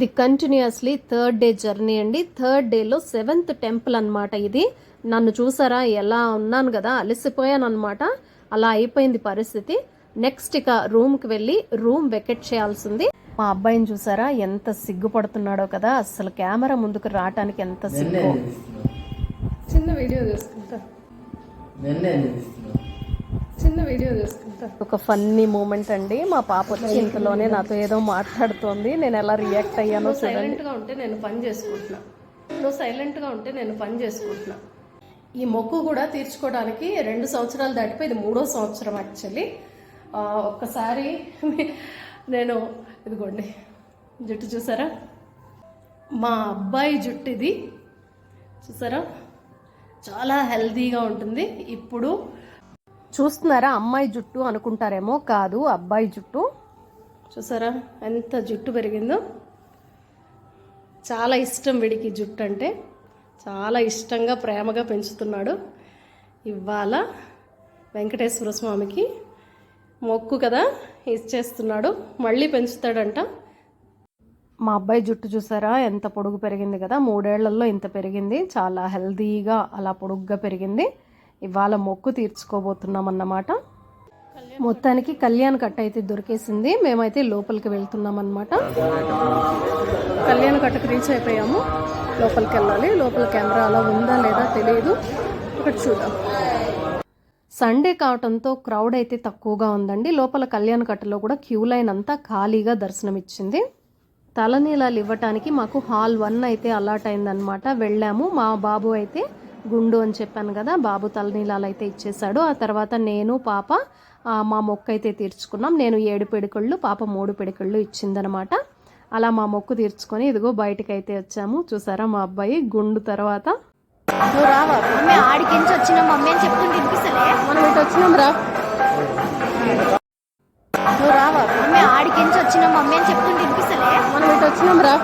ఇది continuously third day journey అండి. Third డేలో సెవెంత్ టెంపుల్ అన్నమాట ఇది. నన్ను చూసారా? ఎలా ఉన్నాను కదా? అలసిపోయాను అనమాట అలా అయిపోయింది పరిస్థితి. నెక్స్ట్ ఇక రూమ్కి వెళ్ళి రూమ్ వెకెట్ చేయాల్సింది. మా అబ్బాయిని చూసారా? ఎంత సిగ్గుపడుతున్నాడో కదా? అసలు కెమెరా ముందుకు రావటానికి ఎంత సిగ్గు. చిన్న వీడియో నిలుస్తున్నావు. చిన్న వీడియో తీసుకుంటా. ఒక ఫన్నీ మూమెంట్ అండి. మా పాప వచ్చి ఇంతలోనే నాతో ఏదో మాట్లాడుతోంది. నేను ఎలా రియాక్ట్ అయ్యానో సైలెంట్గా ఉంటే నేను పని చేసుకుంటున్నా. నువ్వు సైలెంట్గా ఉంటే నేను పని చేసుకుంటున్నా. ఈ మొక్కు కూడా తీర్చుకోవడానికి రెండు సంవత్సరాలు దాటిపోయి ఇది మూడో సంవత్సరం యాక్చువల్లీ ఒక్కసారి నేను ఇదిగోండి జుట్టు చూసారా? మా అబ్బాయి జుట్టు ఇది. చూసారా? చాలా హెల్తీగా ఉంటుంది. ఇప్పుడు చూస్తున్నారా? అమ్మాయి జుట్టు అనుకుంటారేమో? కాదు అబ్బాయి జుట్టు. చూసారా? ఎంత జుట్టు పెరిగిందో. చాలా ఇష్టం వీడికి జుట్టు అంటే. చాలా ఇష్టంగా ప్రేమగా పెంచుతున్నాడు. ఇవాళ వెంకటేశ్వర స్వామికి మొక్కు కదా ఇచ్చేస్తున్నాడు. మళ్ళీ పెంచుతాడంట. మా అబ్బాయి జుట్టు చూసారా? ఎంత పొడుగు పెరిగింది కదా. మూడేళ్ళలో ఇంత పెరిగింది. చాలా హెల్దీగా అలా పొడుగ్గా పెరిగింది. ఇవాళ మొక్కు తీర్చుకోబోతున్నాం అన్నమాట మొత్తానికి కళ్యాణ్ కట్ట అయితే దొరికేసింది. మేమైతే లోపలికి వెళ్తున్నాం అన్నమాట కళ్యాణ కట్టకు రీచ్ అయిపోయాము. లోపలికి వెళ్ళాలి. లోపల కెమెరా అలా ఉందా లేదా తెలియదు ఒకటి చూద్దాం. సండే కావటంతో క్రౌడ్ అయితే తక్కువగా ఉందండి. లోపల కళ్యాణ కట్టలో కూడా క్యూ లైన్ అంతా ఖాళీగా దర్శనమిచ్చింది. తలనీలాలు ఇవ్వటానికి మాకు హాల్ వన్ అయితే అలాట్ అయిందనమాట వెళ్ళాము. మా బాబు అయితే గుండు అని చెప్పాను కదా బాబు తలనీలాలు అయితే ఇచ్చేశాడు. ఆ తర్వాత నేను పాప మా మొక్కు అయితే తీర్చుకున్నాం. నేను ఏడు పిడికళ్ళు పాప మూడు పిడికళ్ళు ఇచ్చిందనమాట. అలా మా మొక్కు తీర్చుకొని ఇదిగో బయటకు అయితే వచ్చాము. చూసారా మా అబ్బాయి గుండు తర్వాత. మమ్మీ ఆడికించి వచ్చిన మమ్మీ అని మనం ఇటు వచ్చినాం రా. నువ్వు రావా మమ్మీ ఆడికించి వచ్చిన మమ్మీ అని మనం ఇటు వచ్చినాం రా.